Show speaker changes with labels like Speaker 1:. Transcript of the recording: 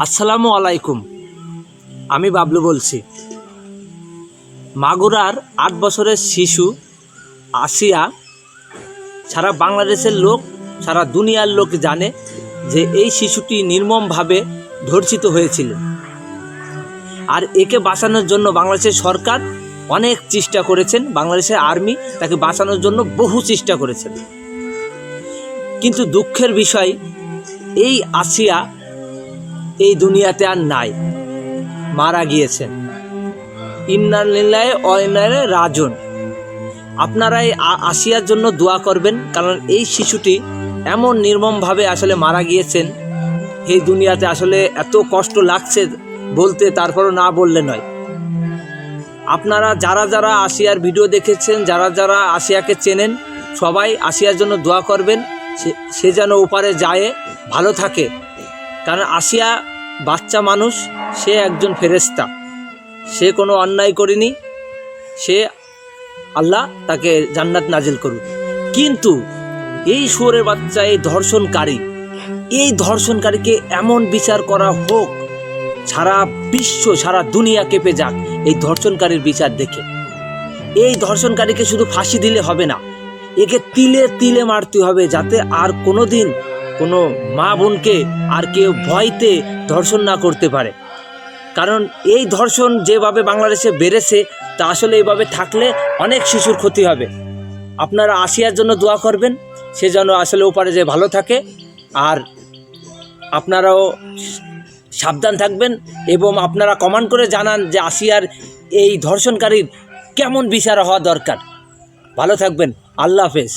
Speaker 1: আসসালামু আলাইকুম। আমি বাবলু বলছি। মাগুরার আট বছরের শিশু আসিয়া সারা বাংলাদেশের লোক, সারা দুনিয়ার লোক জানে যে এই শিশুটি নির্মমভাবে ধর্ষিত হয়েছিল। আর একে বাঁচানোর জন্য বাংলাদেশের সরকার অনেক চেষ্টা করেছেন, বাংলাদেশের আর্মি তাকে বাঁচানোর জন্য বহু চেষ্টা করেছেন। কিন্তু দুঃখের বিষয়, এই আসিয়া এই দুনিয়াতে আর নাই। মারা গিয়েছেন। ইন্নার লীলায় রাজন আপনারা এই আসিয়ার জন্য দোয়া করবেন, কারণ এই শিশুটি এমন নির্মমভাবে আসলে মারা গিয়েছেন। এই দুনিয়াতে আসলে এত কষ্ট লাগছে বলতে তারপরও না বললে নয়। আপনারা যারা যারা আসিয়ার ভিডিও দেখেছেন, যারা যারা আসিয়াকে চেনেন, সবাই আসিয়ার জন্য দোয়া করবেন। সে- সে যেন ওপারে যায়, ভালো থাকে। কারণ আসিয়া বাচ্চা মানুষ, সে একজন ফেরেস্তা সে কোনো অন্যায় করেনি। সে আল্লাহ তাকে জান্নাত নাজিল করুন কিন্তু এই সুরের বাচ্চা, এই ধর্ষণকারী, এই ধর্ষণকারীকে এমন বিচার করা হোক, সারা বিশ্ব, সারা দুনিয়া কেঁপে যাক এই ধর্ষণকারীর বিচার দেখে। এই ধর্ষণকারীকে শুধু ফাঁসি দিলে হবে না, একে তিলে তিলে মারতে হবে যাতে আর কোনো দিন কোনো মা বোনকে আর কেউ ভয়তে ধর্ষণ না করতে পারে। কারণ এই ধর্ষণ যেভাবে বাংলাদেশে বেড়েছে, তা আসলে এইভাবে থাকলে অনেক শিশুর ক্ষতি হবে। আপনারা আসিয়ার জন্য দোয়া করবেন, সে যেন আসলে ওপারে যে ভালো থাকে। আর আপনারাও সাবধান থাকবেন এবং আপনারা কমেন্ট করে জানান যে আসিয়ার এই ধর্ষণকারীর কেমন বিচার হওয়া দরকার। ভালো থাকবেন, আল্লাহ হাফেজ।